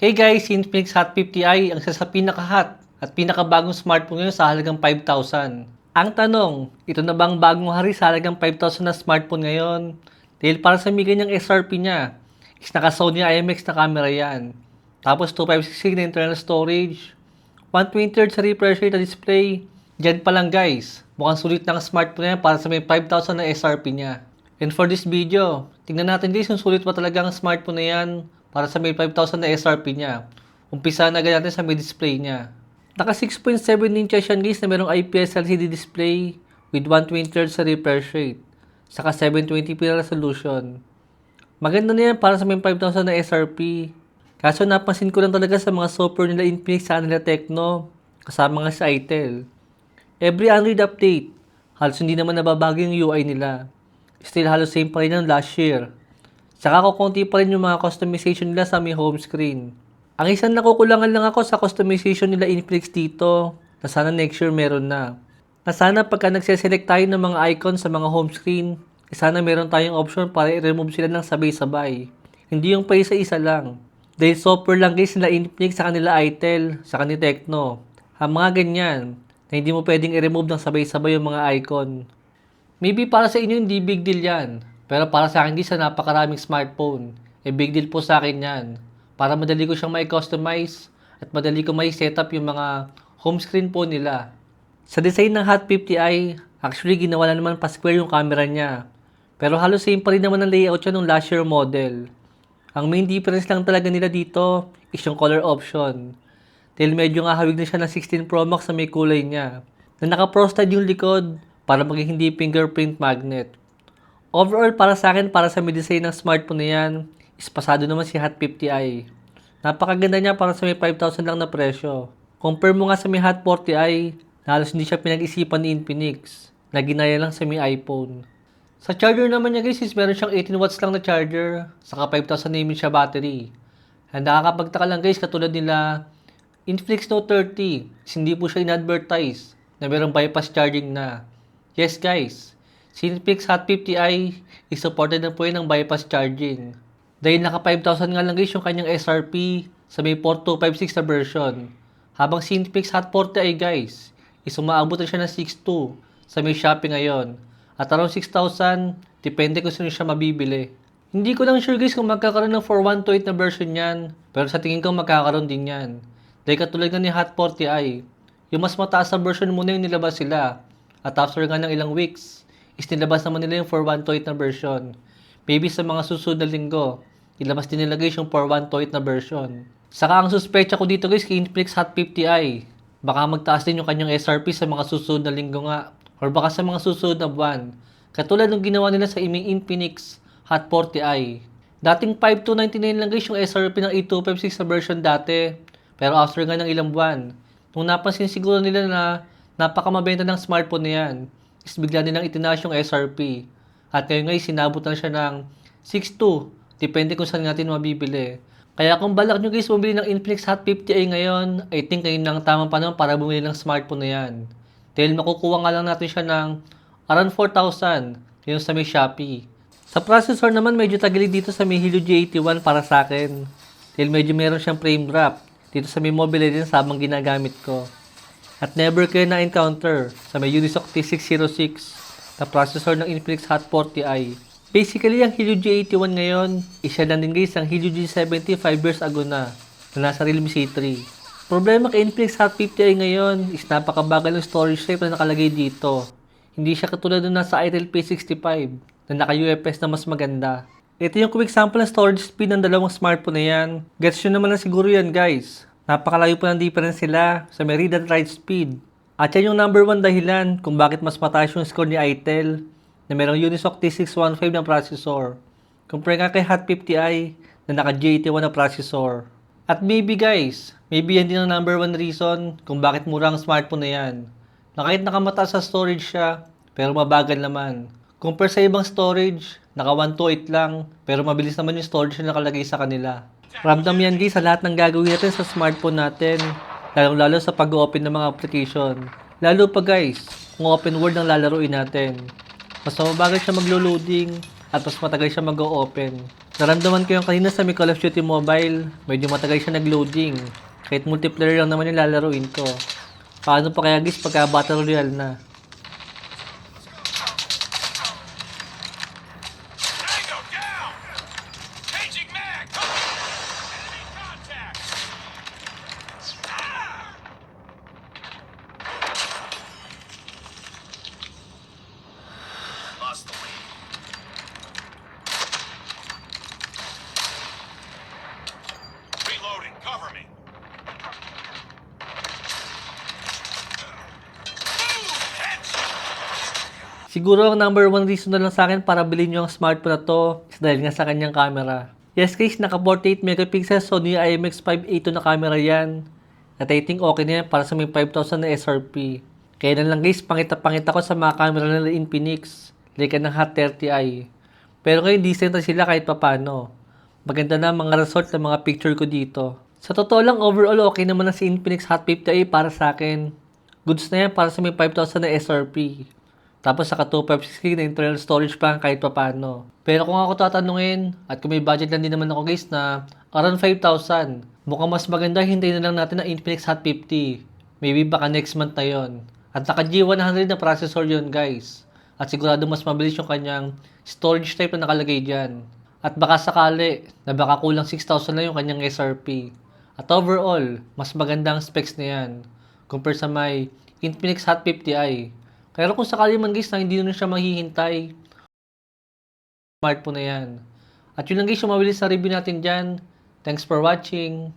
Hey guys, Infinix Hot 50i ang isa sa pinaka-hot at pinakabagong smartphone ngayon sa halagang 5,000. Ang tanong, ito na bang bagong hari sa halagang 5,000 na smartphone ngayon? Dahil para sa may ganyang SRP niya, is naka Sony IMX na camera yan. Tapos 256 na internal storage, 120Hz sa refresh rate na display. Diyan pa lang guys, mukhang sulit ng smartphone na yan para sa may 5,000 na SRP niya. And for this video, tingnan natin guys kung sulit pa talaga ang smartphone na yan para sa may 5,000 na SRP niya. Umpisa na agad natin sa may display niya. Naka 6.7 inches yan guys na merong IPS LCD display with 120Hz sa refresh rate. Saka 720p na resolution. Maganda na yan para sa may 5,000 na SRP. Kaso napansin ko lang talaga sa mga software nila Infinix sa nila Tecno. Kasama nga sa ITEL. Every Android update, halos hindi naman nababago yung UI nila. Still halos same pa rin ng last year. Saka kukunti pa rin yung mga customization nila sa may home screen. Ang isang nakukulangan lang ako sa customization nila Infinix dito, na sana next year meron na. Na sana pagka nagseselect tayo ng mga icon sa mga home screen, eh sana meron tayong option para i-remove sila ng sabay-sabay. Hindi yung pa isa-isa lang. Dahil software lang guys nila Infinix sa kanila ITEL, sa kanila Tecno. Ang mga ganyan, na hindi mo pwedeng i-remove ng sabay-sabay yung mga icon. Maybe para sa inyo hindi big deal yan. Pero para sa akin di sa napakaraming smartphone, eh big deal po sa akin yan. Para madali ko siyang mai-customize at madali ko mai setup yung mga home screen po nila. Sa design ng Hot 50i, actually ginawa na naman pa square yung camera niya. Pero halos same pa rin naman ang layout siya nung last year model. Ang main difference lang talaga nila dito is yung color option. Dahil medyo nga hawig na siya ng 16 Pro Max sa may kulay niya. Na naka-frosted yung likod para maging hindi fingerprint magnet. Overall, para sa akin, para sa design ng smartphone na yan, is pasado naman si Hot 50i. Napakaganda niya para sa may 5,000 lang na presyo. Compare mo nga sa may Hot 40i, na halos hindi siya pinag-isipan ni Infinix, na ginaya lang sa may iPhone. Sa charger naman niya guys, is meron siyang 18 watts lang na charger, saka 5,000 mAh siya battery. And nakakapagtaka lang guys, katulad nila Infinix Note 30, is hindi po siya in-advertise na merong bypass charging na. Yes guys, si Infinix Hot 50i is supported na po yun ng bypass charging. Dahil naka 5,000 nga lang guys yung kanyang SRP sa may 4256 na version. Habang si Infinix Hot 40i guys, is umaabot na siya ng 6.2 sa may Shopee ngayon. At around 6,000, depende kung sino siya mabibili. Hindi ko lang sure guys kung magkakaroon ng 4128 na version yan, pero sa tingin ko magkakaroon din yan. Dahil katulad nga ni Hot 40i, yung mas mataas na version muna yung nilabas sila. At after nga ng ilang weeks, is nilabas naman nila yung 4128 na version. Maybe sa mga susunod na linggo, ilabas din nila guys yung 4128 na version. Saka ang suspecha ko dito guys kay Infinix Hot 50i, baka magtaas din yung kanyang SRP sa mga susunod na linggo nga or baka sa mga susunod na buwan. Katulad ng ginawa nila sa iming Infinix Hot 40i. Dating 5299 lang guys yung SRP ng 8256 na version dati. Pero after nga ng ilang buwan, nung napansin siguro nila na napakamabenta ng smartphone na yan, is bigla nilang itinaas yung SRP. At ngayon ngayon sinabot na siya ng 6.2. Depende kung saan natin mabibili. Kaya kung balak nyo guys bumili ng Infinix Hot 50i ngayon, I think ngayon lang tamang panahon para bumili ng smartphone na yan. Dahil makukuha nga lang natin siya ng around 4,000 yun sa may Shopee. Sa processor naman medyo tagilid dito sa may Helio G81 para sa akin. Dahil medyo meron siyang frame drop dito sa may Mobile Legends habang ginagamit ko. At never kayo na-encounter sa may Unisoc T606 na processor ng Infinix Hot 40i. Basically, ang Helio G81 ngayon, isa lang din guys ang Helio G70 5 years ago na, na nasa Realme C3. Problema kay Infinix Hot 50i ngayon is napakabagal ng storage type na nakalagay dito. Hindi siya katulad ng nasa Itel P65 na naka-UFS na mas maganda. Ito yung quick sample ng storage speed ng dalawang smartphone na yan. Gets nyo naman na siguro yan guys. Napakalayo po ng difference sila sa and write speed. At yan yung number one dahilan kung bakit mas mataas yung score ni Itel na merong Unisoc T615 na processor. Compare nga kay Hot 50i na naka J81 na processor. At maybe guys, maybe yan din ang number one reason kung bakit mura ang smartphone na yan. Na kahit nakamataas sa storage siya, pero mabagal naman. Compare sa ibang storage, naka 128 lang, pero mabilis naman yung storage na nakalagay sa kanila. Ramdam yan guys sa lahat ng gagawin natin sa smartphone natin, lalong-lalo sa pag-open ng mga application. Lalo pa guys, kung open world ang lalaruin natin. Mas mabagal siya maglo-loading at mas matagal siya mag-open. Naramdaman ko yung kanina sa may Call of Duty Mobile. Medyo matagal siya nag-loading. Kahit multiplayer lang naman yung lalaruin ko. Paano pa kaya guys pagka Battle Royale na? Cover me. Siguro ang number one reason na lang sa akin para bilhin nyo ang smartphone na to is dahil nga sa kanyang camera. Yes guys, naka 48 megapixels Sony IMX582 na camera yan. At I think okay na yan para sa may 5,000 na SRP. Kaya na lang guys, pangita-pangita ko sa mga camera nila Infinix. Like ng Hot 30i. Pero ngayon decent na sila kahit papano. Maganda na mga result ng mga picture ko dito. Sa totoo lang, overall okay naman na si Infinix Hot 50i para sa akin. Goods na yan para sa may 5,000 na SRP. Tapos saka 256 na internal storage pa kahit papano. Pero kung ako tatanungin, at kung may budget lang din naman ako guys na around 5,000, mukhang mas maganda hintayin na lang natin ang Infinix Hot 50. Maybe baka next month na yon. At naka G100 na processor yon guys. At sigurado mas mabilis yung kanyang storage type na nakalagay dyan. At baka sakali na baka kulang 6,000 na yung kanyang SRP. At overall, mas maganda ang specs na yan compare sa may Infinix Hot 50i. Kaya kung sakali man guys na hindi na siya mahihintay, smartphone na yan. At yun lang guys yung mabilis sa review natin dyan. Thanks for watching.